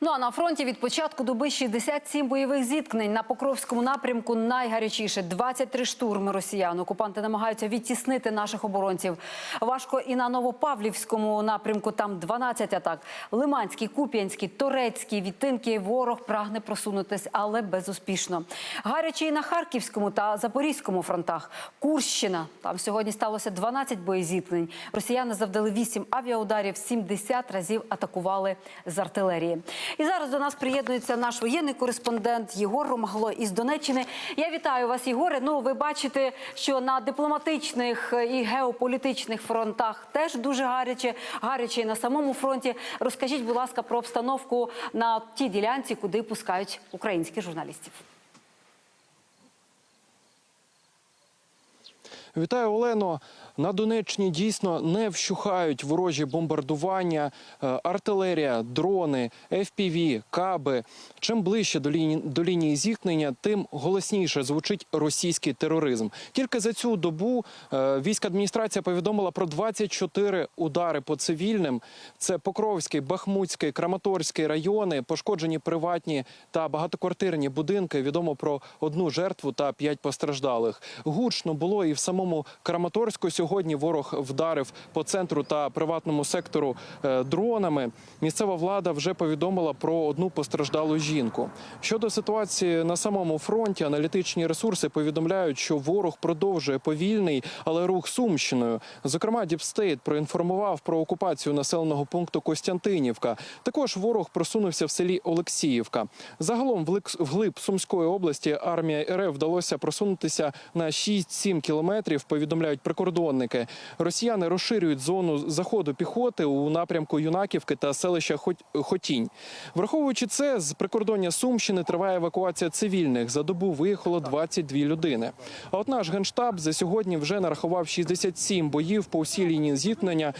Ну а на фронті від початку доби 67 бойових зіткнень на Покровському напрямку найгарячіше 23 штурми росіян. Окупанти намагаються відтіснити наших оборонців. Важко і на Новопавлівському напрямку. Там 12 атак. Лиманський, Куп'янський, Торецький, Вітинки. Ворог прагне просунутись, але безуспішно. Гаряче і на Харківському та Запорізькому фронтах. Курщина. Там сьогодні сталося 12 боєзіткнень. Росіяни завдали 8 авіаударів, 70 разів атакували з артилерії. І зараз до нас приєднується наш воєнний кореспондент Єгор Ромагло із Донеччини. Я вітаю вас, Єгоре. Ну, ви бачите, що на дипломатичних і геополітичних фронтах теж дуже гаряче, гаряче і на самому фронті. Розкажіть, будь ласка, про обстановку на тій ділянці, куди пускають українських журналістів. Вітаю, Олено. На Донеччині дійсно не вщухають ворожі бомбардування, е, артилерія, дрони, FPV, каби. Чим ближче до лінії, до лінії зіткнення, тим голосніше звучить російський тероризм. Тільки за цю добу е, війська адміністрація повідомила про 24 удари по цивільним. Це Покровський, Бахмутський, Краматорський райони, пошкоджені приватні та багатоквартирні будинки. Відомо про одну жертву та п'ять постраждалих. Гучно було і в самому Краматорську. Сьогодні ворог вдарив по центру та приватному сектору е, дронами. Місцева влада вже повідомила про одну постраждалу жінку. Щодо ситуації на самому фронті, аналітичні ресурси повідомляють, що ворог продовжує повільний, але рух Сумщиною. Зокрема, Діпстейт проінформував про окупацію населеного пункту Костянтинівка. Також ворог просунувся в селі Олексіївка. Загалом вглиб Сумської області армія РФ вдалося просунутися на 6-7 кілометрів. Повідомляють прикордонники. Росіяни розширюють зону заходу піхоти у напрямку Юнаківки та селища Хот- Хотінь. Враховуючи це, з прикордоння Сумщини триває евакуація цивільних. За добу виїхало 22 людини. А от наш генштаб за сьогодні вже нарахував 67 боїв по всій лінії зіткнення.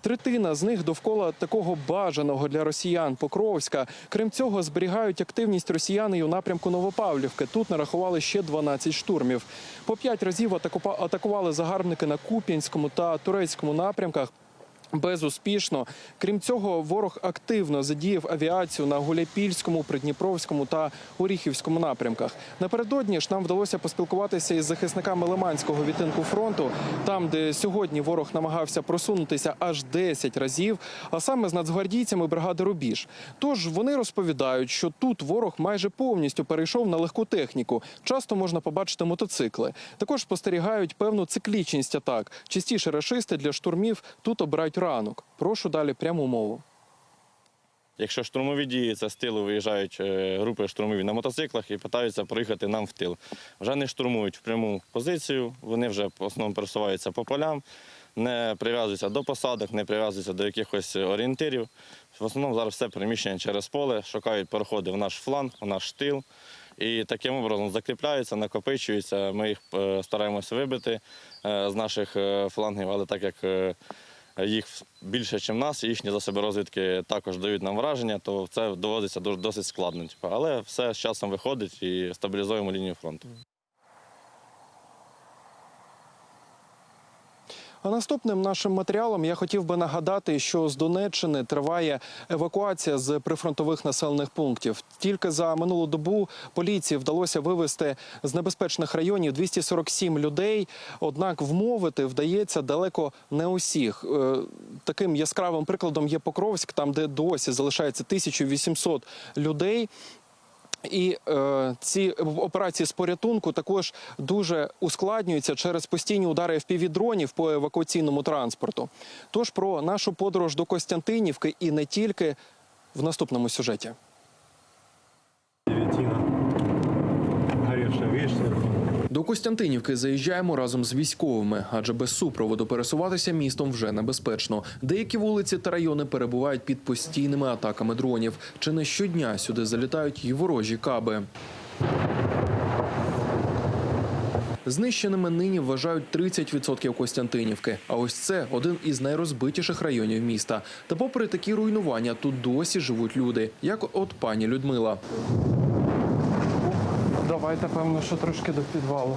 Третина з них довкола такого бажаного для росіян Покровська. Крім цього, зберігають активність росіяни і у напрямку Новопавлівки. Тут нарахували ще 12 штурмів. По п'ять разів атакупа- атакували загарбники на Куп'янському та Турецькому напрямках. Безуспішно. Крім цього, ворог активно задіяв авіацію на Гуляпільському, Придніпровському та Оріхівському напрямках. Напередодні ж нам вдалося поспілкуватися із захисниками Лиманського відтинку фронту, там, де сьогодні ворог намагався просунутися аж 10 разів, а саме з нацгвардійцями бригади Рубіж. Тож вони розповідають, що тут ворог майже повністю перейшов на легку техніку. Часто можна побачити мотоцикли. Також спостерігають певну циклічність атак. Частіше рашисти для штурмів тут обирають ранок. Прошу далі пряму мову. Якщо штурмові дії, це з тилу виїжджають е, групи штурмові на мотоциклах і питаються проїхати нам в тил. Вже не штурмують в пряму позицію, вони вже в основному пересуваються по полям, не прив'язуються до посадок, не прив'язуються до якихось орієнтирів. В основному зараз все переміщення через поле, шукають переходи в наш фланг, в наш тил. І таким образом закріпляються, накопичуються. Ми їх е, стараємося вибити е, з наших флангів, але так як їх більше, ніж нас, і їхні засоби розвідки також дають нам враження, то це доводиться досить складно. типу. Але все з часом виходить і стабілізуємо лінію фронту. А наступним нашим матеріалом я хотів би нагадати, що з Донеччини триває евакуація з прифронтових населених пунктів. Тільки за минулу добу поліції вдалося вивезти з небезпечних районів 247 людей. Однак вмовити вдається далеко не усіх. Е, Таким яскравим прикладом є Покровськ, там де досі залишається 1800 людей. І е, ці операції з порятунку також дуже ускладнюються через постійні удари в півдронів по евакуаційному транспорту. Тож про нашу подорож до Костянтинівки і не тільки в наступному сюжеті. До Костянтинівки заїжджаємо разом з військовими, адже без супроводу пересуватися містом вже небезпечно. Деякі вулиці та райони перебувають під постійними атаками дронів. Чи не щодня сюди залітають й ворожі каби. Знищеними нині вважають 30% Костянтинівки. А ось це один із найрозбитіших районів міста. Та попри такі руйнування, тут досі живуть люди, як от пані Людмила. Давайте, певно, що трошки до підвалу.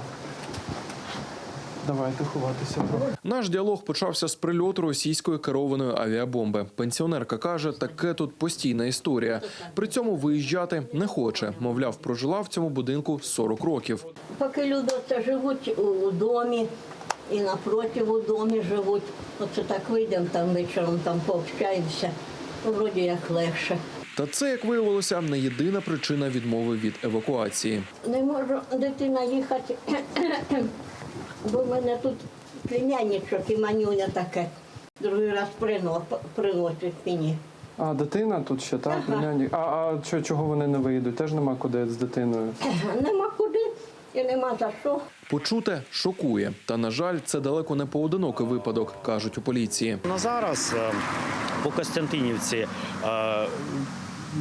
Давайте ховатися. Наш діалог почався з прильоту російської керованої авіабомби. Пенсіонерка каже, таке тут постійна історія. При цьому виїжджати не хоче. Мовляв, прожила в цьому будинку 40 років. Поки люди живуть у домі і напроти у домі живуть. Оце так вийдемо там вечором, там пообщаємося. Вроді як легше. Та це, як виявилося, не єдина причина відмови від евакуації. Не можу дитина їхати, бо в мене тут племянничок і манюня таке. Другий раз прино- приносить мені. А дитина тут ще так? племянник? А, а чого вони не виїдуть? Теж нема куди з дитиною. Нема куди і нема за що. Почуте шокує. Та на жаль, це далеко не поодинокий випадок, кажуть у поліції. На зараз е, по Костянтинівці е,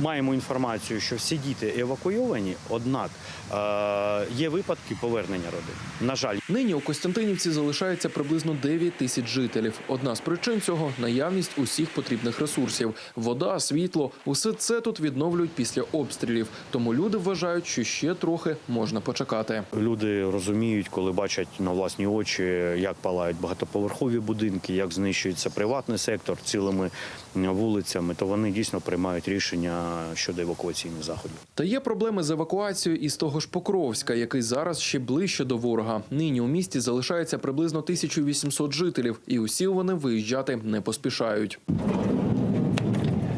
маємо інформацію, що всі діти евакуйовані, однак е, є випадки повернення родин. На жаль, Нині у Костянтинівці залишається приблизно 9 тисяч жителів. Одна з причин цього наявність усіх потрібних ресурсів: вода, світло усе це тут відновлюють після обстрілів. Тому люди вважають, що ще трохи можна почекати. люди розуміють, коли бачать на власні очі, як палають багатоповерхові будинки, як знищується приватний сектор цілими вулицями, то вони дійсно приймають рішення щодо евакуаційних заходів. Та є проблеми з евакуацією із того ж Покровська, який зараз ще ближче до ворога. Нині у місті залишається приблизно 1800 жителів, і усі вони виїжджати не поспішають.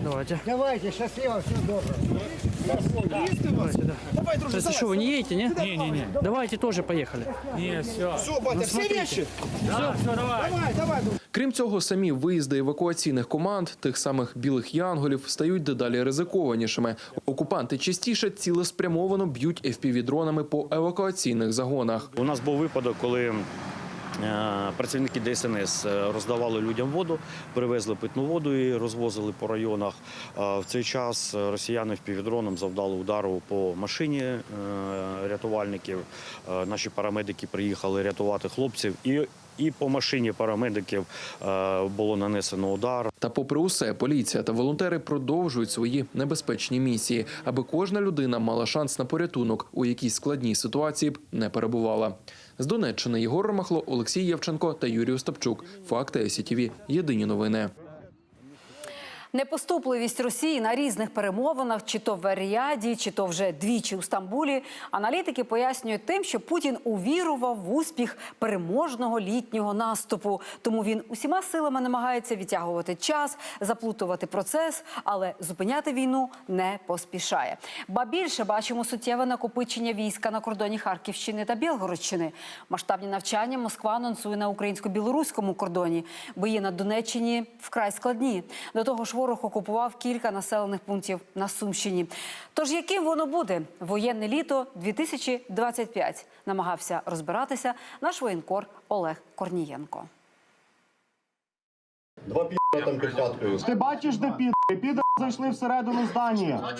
Давайте. Давайте, счастливо, все добре. Давайте, да. Сейчас что, вы не едете, не? Не, не, не. Давайте тоже поехали. Не, все. Все, батя, все вещи? Да, все, давай. Давай, давай. Крім цього, самі виїзди евакуаційних команд, тих самих білих янголів, стають дедалі ризикованішими. Окупанти частіше цілеспрямовано б'ють FPV-дронами по евакуаційних загонах. У нас був випадок, коли е, працівники ДСНС е, роздавали людям воду, привезли питну воду і розвозили по районах. В цей час е, росіяни впівдроном завдали удару по машині рятувальників. Наші парамедики приїхали рятувати хлопців. І і по машині парамедиків е, було нанесено удар. Та, попри усе, поліція та волонтери продовжують свої небезпечні місії, аби кожна людина мала шанс на порятунок у якійсь складній ситуації б не перебувала. З Донеччини Єгор Ромахло, Олексій Євченко та Юрій Остапчук. Факти СІТІВІ. Єдині новини. Непоступливість Росії на різних перемовинах, чи то в Ріаді, чи то вже двічі у Стамбулі. Аналітики пояснюють тим, що Путін увірував в успіх переможного літнього наступу. Тому він усіма силами намагається відтягувати час, заплутувати процес, але зупиняти війну не поспішає. Ба більше бачимо суттєве накопичення війська на кордоні Харківщини та Білгородщини. Масштабні навчання Москва анонсує на українсько-білоруському кордоні. Бої на Донеччині вкрай складні. До того ж, ворог окупував кілька населених пунктів на Сумщині. Тож яким воно буде? Воєнне літо 2025 намагався розбиратися наш воєнкор Олег Корнієнко. Два пі***а там під хаткою. Ти бачиш, де піди? Піди зайшли всередину здання.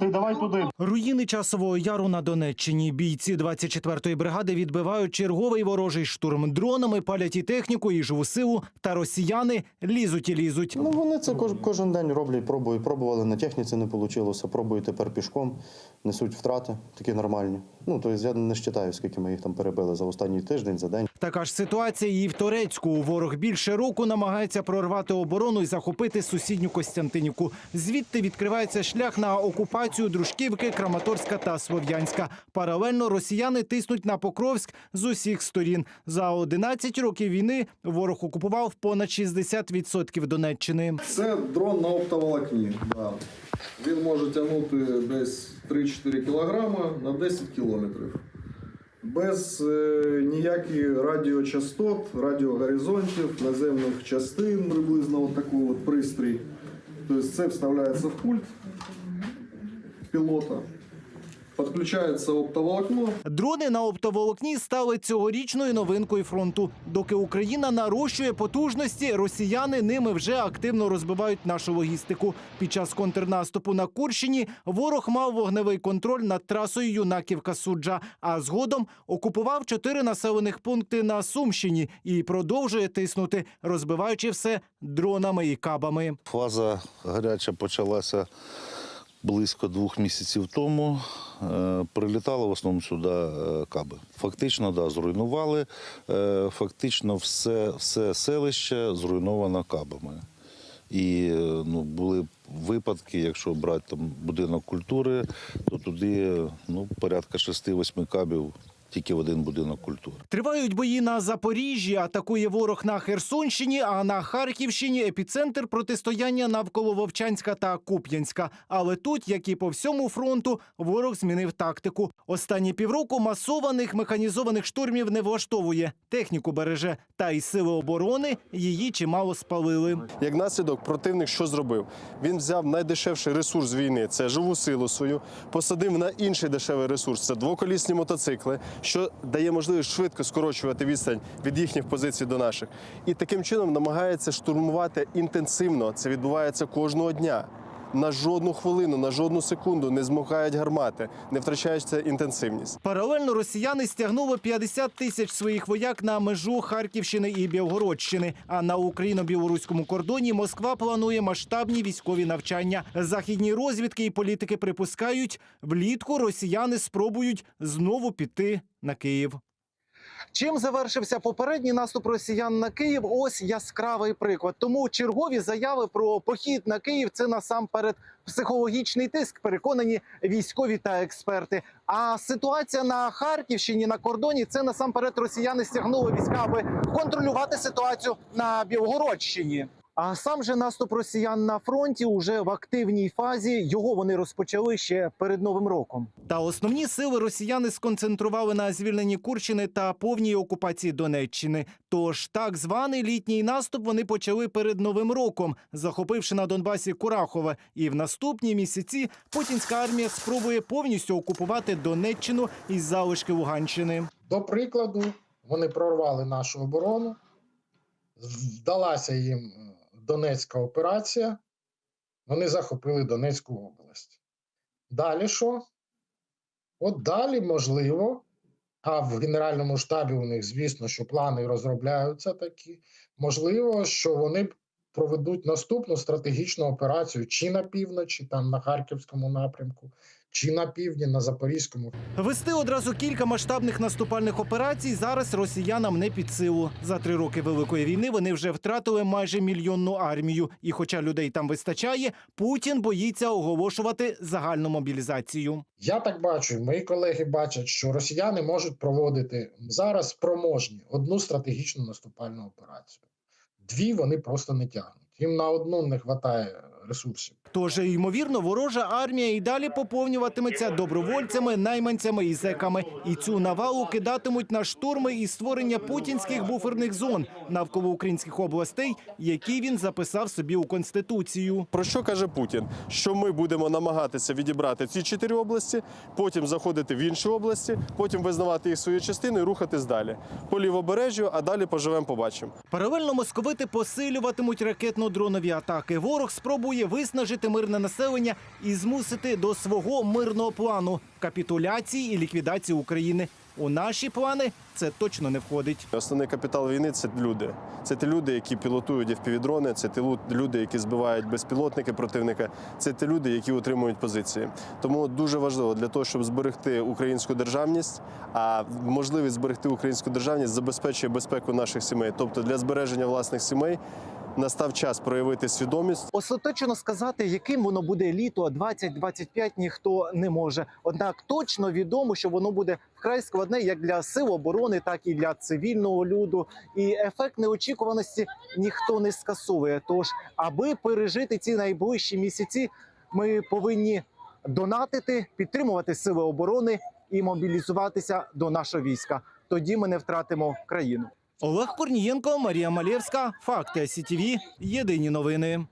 Ти давай туди. Руїни часового яру на Донеччині. Бійці 24-ї бригади відбивають черговий ворожий штурм. Дронами палять і техніку, і живу силу. Та росіяни лізуть і лізуть. Ну вони це кож, кожен день роблять, пробують. Пробували на техніці, не вийшло. Пробують тепер пішком, несуть втрати, такі нормальні. Ну тобто я не вважаю, скільки ми їх там перебили за останній тиждень, за день. Така ж ситуація і в Торецьку. Ворог більше року намагається прорвати оборону і захопити сусідню Костянтинівку. Звідти відкривається шлях на окупацію Дружківки, Краматорська та Слов'янська. Паралельно росіяни тиснуть на Покровськ з усіх сторін. За 11 років війни ворог окупував понад 60% Донеччини. Це дрон на оптоволокні. Він може тягнути десь 3-4 кілограма на 10 кілометрів. Без е, ніяких радіочастот, радіогоризонтів, наземних частин, приблизно от такий от пристрій. Тобто це вставляється в пульт пілота, підключається оптоволокно, Дрони на оптоволокні стали цьогорічною новинкою фронту. Доки Україна нарощує потужності, росіяни ними вже активно розбивають нашу логістику. Під час контрнаступу на Курщині ворог мав вогневий контроль над трасою Юнаківка Суджа, а згодом окупував чотири населених пункти на Сумщині і продовжує тиснути, розбиваючи все дронами і кабами. Фаза гаряча почалася близько двох місяців тому е, прилітали в основному сюди е, каби. Фактично, да, зруйнували. Е, Фактично, все, все селище зруйновано кабами. І ну, були випадки, якщо брати там будинок культури, то туди ну, порядка 6-8 кабів тільки в один будинок культури. Тривають бої на Запоріжжі, атакує ворог на Херсонщині, а на Харківщині епіцентр протистояння навколо Вовчанська та Куп'янська. Але тут, як і по всьому фронту, ворог змінив тактику. Останні півроку масованих механізованих штурмів не влаштовує. Техніку береже, та й сили оборони її чимало спалили. Як наслідок, противник що зробив? Він взяв найдешевший ресурс війни це живу силу свою, посадив на інший дешевий ресурс це двоколісні мотоцикли, що дає можливість швидко скорочувати відстань від їхніх позицій до наших. І таким чином намагається штурмувати інтенсивно. Це відбувається кожного дня. На жодну хвилину, на жодну секунду не змукають гармати, не втрачається інтенсивність. Паралельно росіяни стягнули 50 тисяч своїх вояк на межу Харківщини і Білгородщини. А на україно-білоруському кордоні Москва планує масштабні військові навчання. Західні розвідки і політики припускають, влітку росіяни спробують знову піти на Київ. Чим завершився попередній наступ росіян на Київ? Ось яскравий приклад. Тому чергові заяви про похід на Київ це насамперед психологічний тиск. Переконані військові та експерти. А ситуація на Харківщині на кордоні це насамперед росіяни стягнули війська, аби контролювати ситуацію на Білгородщині. А сам же наступ росіян на фронті уже в активній фазі. Його вони розпочали ще перед новим роком. Та основні сили росіяни сконцентрували на звільненні Курщини та повній окупації Донеччини. Тож так званий літній наступ вони почали перед новим роком, захопивши на Донбасі Курахове. І в наступні місяці путінська армія спробує повністю окупувати Донеччину із залишки Луганщини. До прикладу, вони прорвали нашу оборону, вдалася їм Донецька операція, вони захопили Донецьку область. Далі що? От далі, можливо, а в Генеральному штабі у них, звісно, що плани розробляються такі. Можливо, що вони проведуть наступну стратегічну операцію чи на півночі, там на Харківському напрямку, чи на півдні, на Запорізькому. Вести одразу кілька масштабних наступальних операцій зараз росіянам не під силу. За три роки великої війни вони вже втратили майже мільйонну армію. І, хоча людей там вистачає, Путін боїться оголошувати загальну мобілізацію. Я так бачу, мої колеги бачать, що росіяни можуть проводити зараз спроможні одну стратегічну наступальну операцію. Дві вони просто не тягнуть. Їм на одну не вистачає ресурсів. Тож, ймовірно, ворожа армія і далі поповнюватиметься добровольцями, найманцями і зеками. І цю навалу кидатимуть на штурми і створення путінських буферних зон навколо українських областей, які він записав собі у конституцію. Про що каже Путін? Що ми будемо намагатися відібрати ці чотири області, потім заходити в інші області, потім визнавати їх своєю частиною і рухатись далі. По лівобережжю, а далі поживемо, побачимо. Паралельно московити посилюватимуть ракетно-дронові атаки. Ворог спробує виснажити мирне населення і змусити до свого мирного плану капітуляції і ліквідації України. У наші плани це точно не входить. Основний капітал війни це люди. Це ті люди, які пілотують FPV-дрони, це ті люди, які збивають безпілотники противника. Це ті люди, які утримують позиції. Тому дуже важливо для того, щоб зберегти українську державність. А можливість зберегти українську державність забезпечує безпеку наших сімей. Тобто для збереження власних сімей настав час проявити свідомість. Остаточно сказати, яким воно буде літо 2025, ніхто не може. Однак точно відомо, що воно буде вкрай складне як для сил оборони, так і для цивільного люду. І ефект неочікуваності ніхто не скасовує. Тож, аби пережити ці найближчі місяці, ми повинні донатити, підтримувати сили оборони і мобілізуватися до нашого війська. Тоді ми не втратимо країну. Олег Корнієнко, Марія Малєвська, Факти СІТВ. Єдині новини.